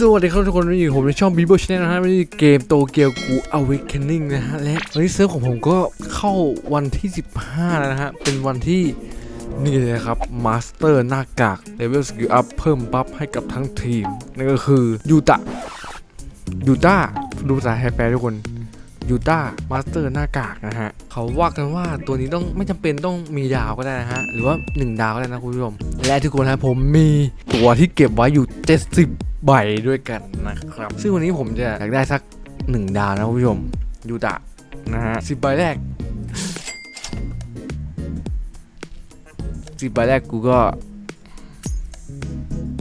สวัสดีครับทุกคนวันนี้ผมในช่อง b ี b o Channel นะฮะวันนี้เกมโตเกียวกู Awakening นะฮะ และวันนี้เซิร์ฟของผมก็เข้าวันที่ 15 แล้วนะฮะ เป็นวันที่นี่เลยนะครับมาสเตอร์หน้ากากเลเวลสกิลอัพเพิ่มบัฟให้กับทั้งทีม นั่นก็คือยูตะยูตาดูภาษาไทยแปลทุกคนยูตามาสเตอร์หน้ากากนะฮะ เขาว่ากันว่าตัวนี้ต้องไม่จำเป็นต้องมีดาวก็ได้นะฮะ หรือว่า 1 ดาวก็ได้นะคุณผู้ชม และทุกคนนะผมมีตัวที่เก็บไว้อยู่ 70 ใบด้วยกันนะครับ ซึ่งวันนี้ผมจะอยากได้สัก 1 ดาวนะคุณผู้ชมยูตะนะฮะสิบใบแรกสิบใบแรกกูก็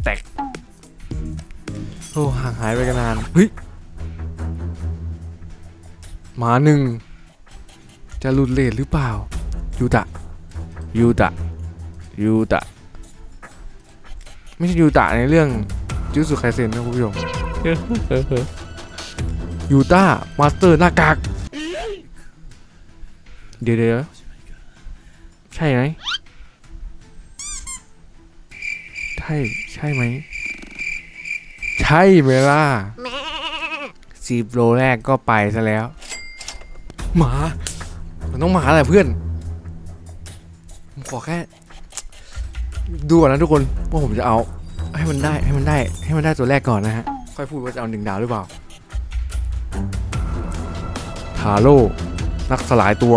แตก โอ้ห่างหายไปกันนาน เฮ้ยหมาหนึ่ง จะหลุดเลทหรือเปล่า ยูตะ ยูตะ ยูตะ ไม่ใช่ยูตะในเรื่อง จูสุไคเซนนะคุณผู้ชมยูตามาสเตอร์หน้ากาก เดี๋ยวเดี๋ยวใช่ไหมใช่ใช่ไหม ใช่ไหมล่ะสิบโลแรกก็ไปซะแล้ว หมามันต้องหมาแหละเพื่อนผมขอแค่ ดูก่อนนะทุกคนว่าผมจะเอา ให้มันได้ให้มันได้ให้มันได้ตัวแรกก่อนนะฮะ ค่อยพูดว่าจะเอาหนึ่งดาวหรือเปล่า ทาโร่ นักสลายตัว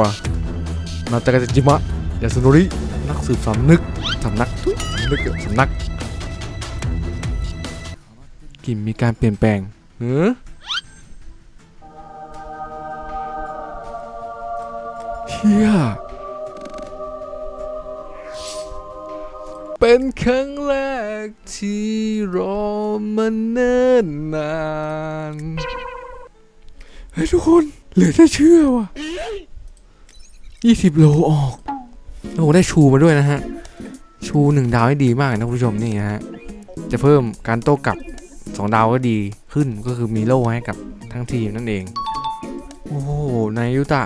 นาตากาจิมะ ยาสุโนริ นักสืบสำนึก สำนักทุยสำนึกสำนัก กลิ่นมีการเปลี่ยนแปลงเฮ้อเฮียเป็นครั้งแรก ที่รอมันเนิ่นนาน เฮ้ยทุกคน เหลือจะเชื่อว่ะ20โลออก โอ้ได้ชูมาด้วยนะฮะ ชูหนึ่งดาวให้ดีมากนะคุณผู้ชมนี่นะฮะ จะเพิ่มการโต้กลับ2ดาวก็ดีขึ้นก็คือมีโล่ให้กับทั้งทีมนั่นเอง โอ้โหนายยุตะ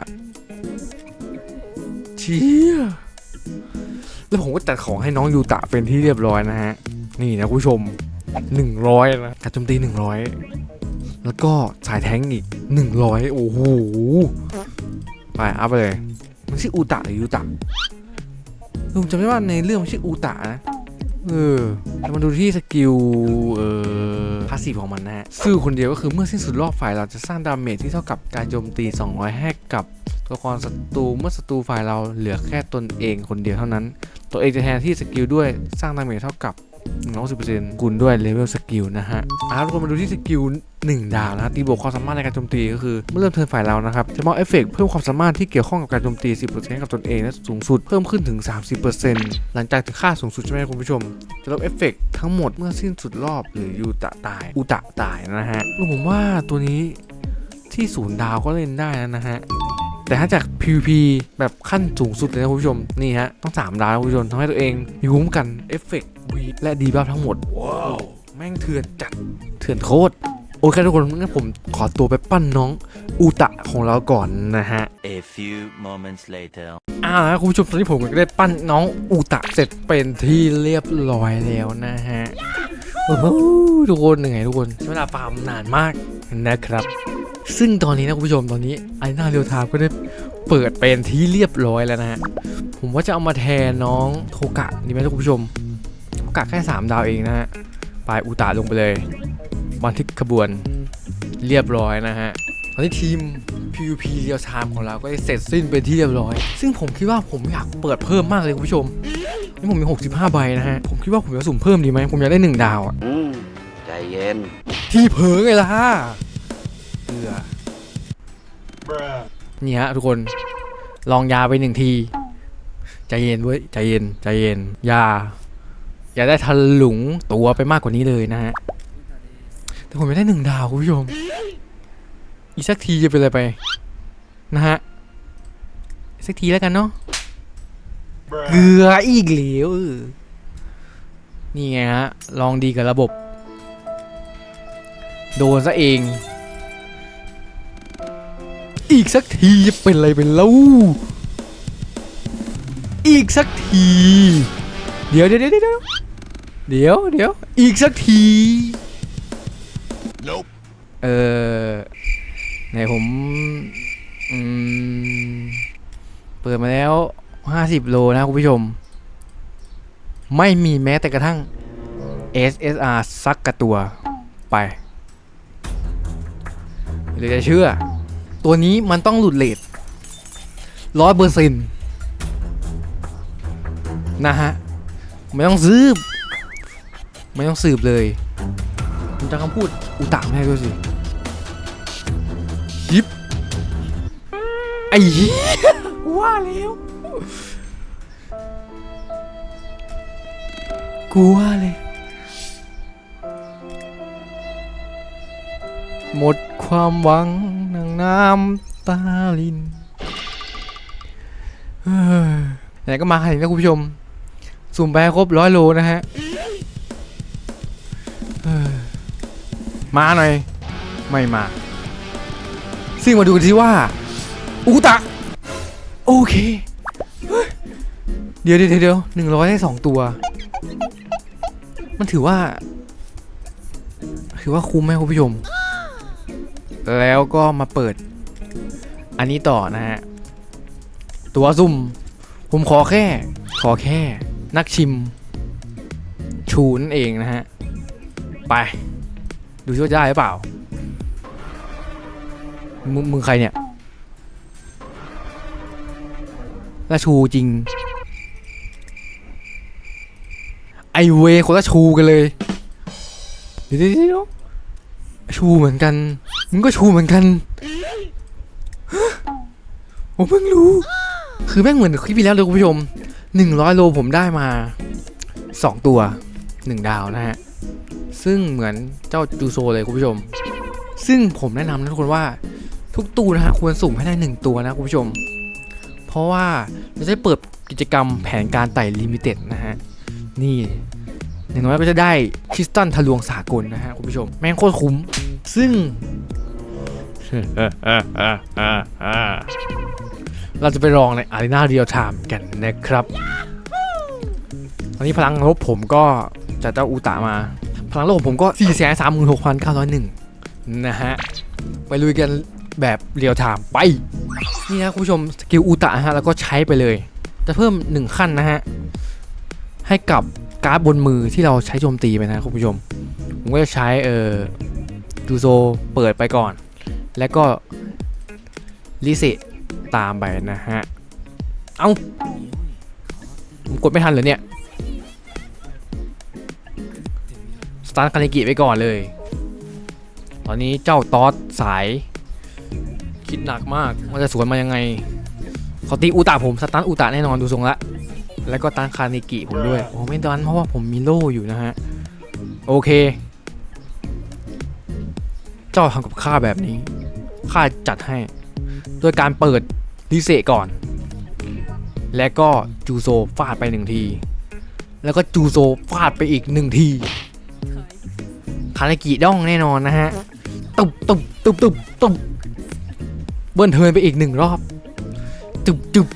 เชี่ยแล้วผมก็จัดของให้น้องยูตะเป็นที่เรียบร้อยนะฮะ นี่นะคุณผู้ชม 100นะการโจมตี 100 แล้วก็สายแท้งอีก 100 โอ้โห ไปอัพไปเลย มันชื่ออูตะหรือยูตะผมจำได้ว่าในเรื่องมันชื่ออูตะนะเออแต่มาดูที่สกิล เอ่อพาสซีฟของมันนะฮะซื่อคนเดียวก็คือเมื่อสิ้นสุดรอบฝ่ายเราจะสร้างดาเมจที่เท่ากับการโจมตี 200ให้กับตัวละครศัตรูเมื่อศัตรูฝ่ายเราเหลือแค่ตนเองคนเดียวเท่านั้น ตัวเองจะแทนที่สกิลด้วยสร้างดาเมจเท่ากับ 110%คูณด้วยเลเวลสกิลนะฮะอะทุกคนมาดูที่สกิล1ดาวนะตีบวกความสามารถในการโจมตีก็คือเมื่อเริ่มเทิร์นฝ่ายเรานะครับจะมอบเอฟเฟกต์เพิ่มความสามารถที่เกี่ยวข้องกับการโจมตี 10%กับตนเองและสูงสุดเพิ่มขึ้นถึง 30%หลังจากถึงค่าสูงสุดใช่ไหมคุณผู้ชม จะลบเอฟเฟกต์ทั้งหมดเมื่อสิ้นสุดรอบหรือยูตะตายอุตะตายนะฮะผมว่าตัวนี้ที่ศูนย์ดาวก็เล่นได้นะฮะ แต่ถ้าจาก PVP แบบขั้นสูงสุดเลยนะคุณผู้ชม นี่ฮะ ต้อง3ดาวนะคุณผู้ชมทำให้ตัวเองมีคุ้มกันเอฟเฟกต์วีและดีบัฟทั้งหมด ว้าว แม่งเถื่อนจัด เถื่อนโคตร โอเคทุกคนงั้นผมขอตัวไปปั้นน้องอูตะของเราก่อนนะฮะ A few moments later. อ่าคุณผู้ชมตอนนี้ผมก็ได้ปั้นน้องอูตะเสร็จเป็นที่เรียบร้อยแล้วนะฮะ โอ้โหทุกคนยังไงทุกคนใช้เวลาฟาร์มนานมากนะครับ ซึ่งตอนนี้นะคุณผู้ชมตอนนี้ไอหน้าเรียวทามก็ได้เปิดเป็นที่เรียบร้อยแล้วนะฮะผมว่าจะเอามาแทนน้องโทกะดีไหมทุกผู้ชมโทกะแค่ 3 ดาวเองนะฮะไปอูตะลงไปเลยบันทึกขบวนเรียบร้อยนะฮะตอนนี้ทีม PVP เรียวไทม์ของเราก็ได้เสร็จสิ้นเป็นที่เรียบร้อย ซึ่งผมคิดว่าผมอยากเปิดเพิ่มมากเลยคุณผู้ชมนี่ผมมี 65 ใบนะฮะ ผมคิดว่าผมจะสุ่มเพิ่มดีไหมผมอยากได้ 1 ดาวอะอืมใจเย็น ที่เผลอไงล่ะ เบื่อนี่ฮะทุกคนลองยาไปหนึ่งทีใจเย็นเว้ยใจเย็นใจเย็นยาอย่าได้ทันหลุงตัวไปมากกว่านี้เลยนะฮะแต่ผมไม่ได้หนึ่งดาวคุณผู้ชมอีกสักทีจะเป็นอะไรไป นะฮะอีกสักทีแล้วกันเนาะเกลืออีกเหลวเออนี่ไงฮะ ลองดีกับระบบ โดนซะเอง อีกสักทีจะเป็นอะไรเป็นเล่าอีกสักที เดี๋ยวเดี๋ยวเดี๋ยวเดี๋ยวเดี๋ยวเดี๋ยวอีกสักที เออไหนผมอืมเปิดมาแล้วห้าสิบโลนะคุณผู้ชม ไม่มีแม้แต่กระทั่ง SSR สักกระตัวไปหรือจะเชื่อ ตัวนี้มันต้องหลุดเลทร้อยเปอร์เซ็นต์นะฮะ ไม่ต้องสืบไม่ต้องสืบเลยผมจะคำพูดอุตะไม่ได้ด้วยสิยิบไอ้เหี้ยว่าแล้วกูว่าเลยหมดความหวัง น้ำตาลินไหนก็มาขนาดนี้นะคุณผู้ชม สุ่มไปครบร้อยโลนะฮะมาหน่อย ไม่มา ซึ่งมาดูกันที่ว่าอุตะ โอเคเฮ้ยเดี๋ยวเดี๋ยวเดี๋ยวหนึ่งร้อยได้สองตัว มันถือว่า ถือว่าคุ้มไหมคุณผู้ชม แล้วก็มาเปิด อันนี้ต่อนะฮะ ตัวซุ่ม ผมขอแค่ ขอแค่ นักชิม ชูนั่นเองนะฮะ ไป ดูซิว่าจะได้หรือเปล่า มึงมึงใครเนี่ยละชูจริง ไอเวคนละชูกันเลย เดี๋ยวเดี๋ยวเดี๋ยว ชูเหมือนกัน มึงก็ชูเหมือนกันฮะผมเพิ่งรู้ คือแม่งเหมือนคลิปที่แล้วเลยคุณผู้ชมหนึ่งร้อยโลผมได้มาสองตัวหนึ่งดาวนะฮะ ซึ่งเหมือนเจ้าจูโซเลยคุณผู้ชม ซึ่งผมแนะนำนะทุกคนว่าทุกตู้นะฮะควรสุ่มให้ได้หนึ่งตัวนะคุณผู้ชม เพราะว่าเราจะได้เปิดกิจกรรมแผนการไต่ลิมิเต็ดนะฮะ นี่ อย่างน้อยก็จะได้คริสตันทะลวงสากลนะฮะคุณผู้ชม แม่งโคตรคุ้ม ซึ่ง เราจะไปลองในอารีนาเรียลไทม์กันนะครับตอนนี้พลังลบผมก็จะเจ้าอูตามา พลังลบผมก็ 4 3 6 9 0 1 นะฮะ ไปลุยกันแบบเรียลไทม์ไป นี่นะคุณผู้ชมสกิลอูตะฮะ แล้วก็ใช้ไปเลย จะเพิ่ม 1 ขั้นนะฮะ ให้กับ การ์ดบนมือที่เราใช้โจมตีไปนะคุณผู้ชม ผมก็จะใช้เอ่อดูโซเปิดไปก่อน แล้วก็ลิเซตามไปนะฮะ เอาผมกดไม่ทันเหรอเนี่ย สตาร์คานิกิไปก่อนเลย ตอนนี้เจ้าตอสสาย คิดหนักมากว่าจะสวนมายังไงเขาตีอูตาผม สตาร์อูตาแน่นอนดูทรงละ แล้วก็ตังคานิกิผมด้วยโอ้ไม่ดันเพราะว่าผมมีโล่อยู่นะฮะ โอเค เจ้าทำกับข้าแบบนี้ ข้าจัดให้โดยการเปิดลิเซก่อน และก็จูโซฟาดไปหนึ่งที แล้วก็จูโซฟาดไปอีกหนึ่งทีคานากิด้องแน่นอนนะฮะตุบตุบตุบตุบตุบเบิ้ลเทินไปอีกหนึ่งรอบตุบตุบ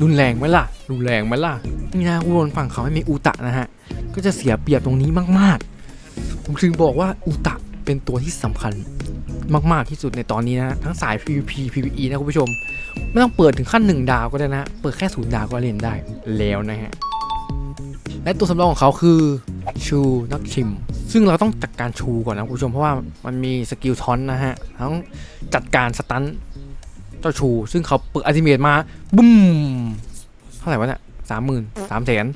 รุนแรงไหมล่ะ รุนแรงไหมล่ะนี่นะคุณฝั่งเขาไม่มีอูตะนะฮะ ก็จะเสียเปรียบตรงนี้มากๆ ผมถึงบอกว่าอูตะเป็นตัวที่สำคัญมากๆที่สุดในตอนนี้นะทั้งสาย PVP PVE นะคุณผู้ชม ไม่ต้องเปิดถึงขั้น 1 ดาวก็ได้นะ เปิดแค่ศูนย์ดาวก็เล่นได้แล้วนะฮะ และตัวสำรองของเขาคือชูนักชิม ซึ่งเราต้องจัดการชูก่อนนะคุณผู้ชมเพราะว่ามันมีสกิลทอนนะฮะต้องจัดการสตันเจ้าชู ซึ่งเขาเปิดอัลติเมทมาบุ้ม ท่าไหร่วะเนี่ยสามหมื่นสามแสน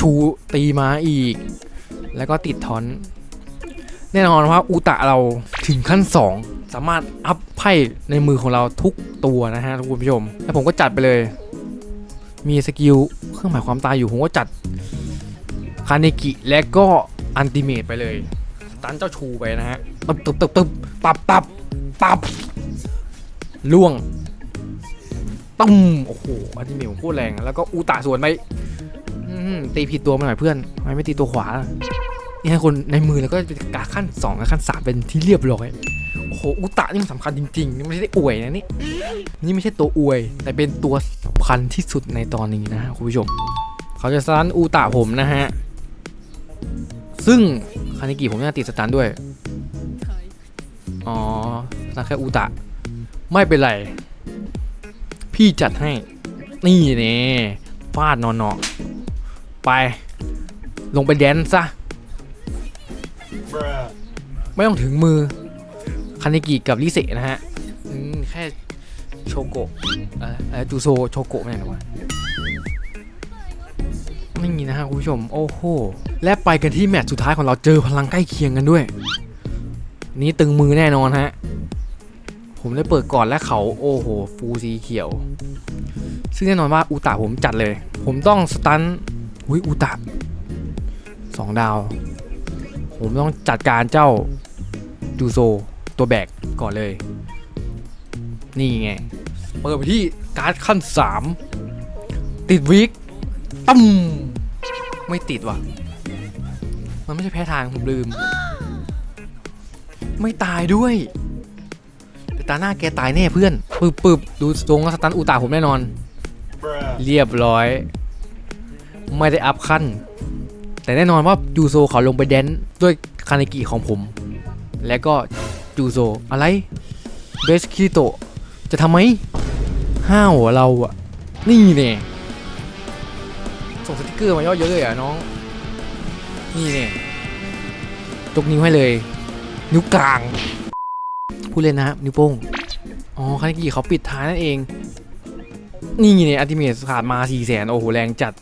ชูตีมาอีก แล้วก็ติดทอน แน่นอนว่าอุตะเราถึงขั้น 2 สามารถอัพไพ่ในมือของเราทุกตัวนะฮะทุกคุณผู้ชม แล้วผมก็จัดไปเลย มีสกิลเครื่องหมายความตายอยู่ ผมก็จัดคาเนกิและก็อันติเมตไปเลยสตันเจ้าชูไปนะฮะตึบตึบตึบตึบปับปับปับล่วง ตุ้มโอ้โหอันติเมตผมโคตรแรงแล้วก็อุตะสวนไปตีผิดตัวมาหน่อยเพื่อนทำไมไม่ตีตัวขวาล่ะนี่ให้คนในมือแล้วก็เป็นการขั้น2กับขั้น 3 เป็นที่เรียบร้อยโอ้โหอุตะนี่มันสำคัญจริงๆนี่ไม่ใช่อวยนะนี่นี่ไม่ใช่ตัวอวย แต่เป็นตัวสำคัญที่สุดในตอนนี้นะฮะคุณผู้ชมเขาจะสตันอุตะผมนะฮะซึ่งคานิกิผมยังติดสตันด้วยอ๋อสตันแค่อุตะไม่เป็นไร พี่จัดให้ นี่เน่ฟาดนอนเนาะไป ลงไปแดนซ์ซะ ไม่ต้องถึงมือ คานิกิกับลิเซนะฮะอืมแค่โชโกะเอ่อเอ่อจูโซโชโกะไม่ใช่หรอวะไม่มีนะฮะคุณผู้ชม โอ้โห และไปกันที่แมตช์สุดท้ายของเราเจอพลังใกล้เคียงกันด้วย นี้ตึงมือแน่นอนฮะ ผมได้เปิดก่อนและเขาโอ้โหฟูสีเขียว ซึ่งแน่นอนว่าอุตะผมจัดเลย ผมต้องสตันอุ้ยอุตะสองดาว ผมต้องจัดการเจ้าจูโซตัวแบกก่อนเลย นี่ไง เปิดไปที่การ์ดขั้น 3 ติดวิกตั้มไม่ติดว่ะ มันไม่ใช่แพ้ทางผมลืม ไม่ตายด้วย ตาหน้าแกตายแน่เพื่อนปึบปึบดูทรงสตันอุตาผมแน่นอน เรียบร้อย ไม่ได้อัพขั้น แต่แน่นอนว่าจูโซเขาลงไปแดนด้วยคาเนกิของผม และก็จูโซอะไรเบสคิโตจะทำไหมห้าวเราอะนี่เนี่ยส่งสติกเกอร์มาเยอะเยอะเลยอะน้อง นี่เนี่ยตกนิ้วให้เลย นิ้วกลาง พูดเล่นนะนิ้วโป้งอ๋อคาเนกิเขาปิดท้ายนั่นเอง นี่เนี่ยอัติเมทขาดมา4ี่แสนโอ้โหแรงจัด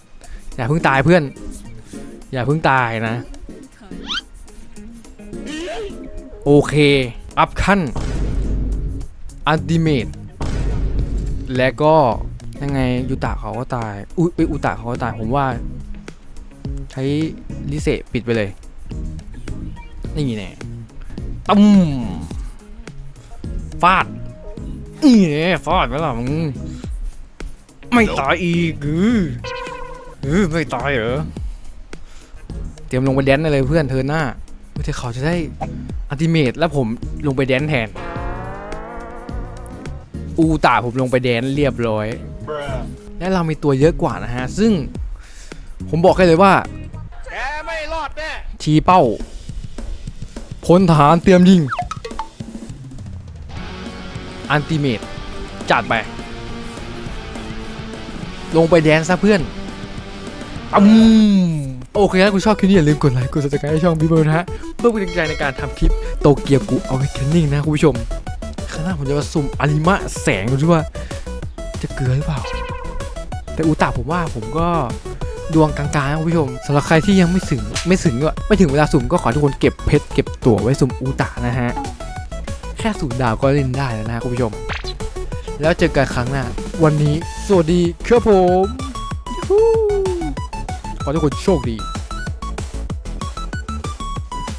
อย่าเพิ่งตายเพื่อน อย่าเพิ่งตายนะ โอเค อัพขั้นอัติเมทและก็ยังไงยูตะเขาก็ตาย อุ้ยเอ้ยอุตะเขาก็ตาย ผมว่า ใช้ลิเซปิดไปเลย นี่แน่ตุ้ม ฟาดนี่แน่ฟาดไปแล้วมึงไม่ตายอีกอือเออไม่ตายเหรอเตรียมลงไปแดนซ์ได้เลยเพื่อนเธอหน้าเพื่อที่เขาจะได้อัลติเมทแล้วผมลงไปแดนซ์แทน อูตาผมลงไปแดนซ์เรียบร้อย และเรามีตัวเยอะกว่านะฮะ ซึ่งผมบอกให้เลยว่าแกไม่รอดแน่ชี้เป้าพลทหารเตรียมยิง อันติเมตจัดไป ลงไปแดนซ์ซะเพื่อนอืมโอเคถ้าคุณชอบคลิปนี้อย่าลืมกดไลค์กด subscribe ให้ช่องบีเบอร์นะฮะเพื่อเป็นกำลังใจในการทำคลิปโตเกียวกูเอาไว้แคนนิ่งนะคุณผู้ชมข้างหน้าผมจะมาสุ่มอาริมะแสงดูด้วยว่า จะเกลือหรือเปล่า แต่อุตาผมว่าผมก็ดวงกลางๆนะคุณผู้ชมสำหรับใครที่ยังไม่ถึงไม่ถึงก็ไม่ถึงเวลาสุ่มก็ขอให้ทุกคนเก็บเพชรเก็บตั๋วไว้สุ่มอุตานะฮะ แค่สุ่มดาวก็เล่นได้แล้วนะคุณผู้ชม แล้วเจอกันครั้งหน้า วันนี้สวัสดีครับผมขอให้ทุกคนโชคดี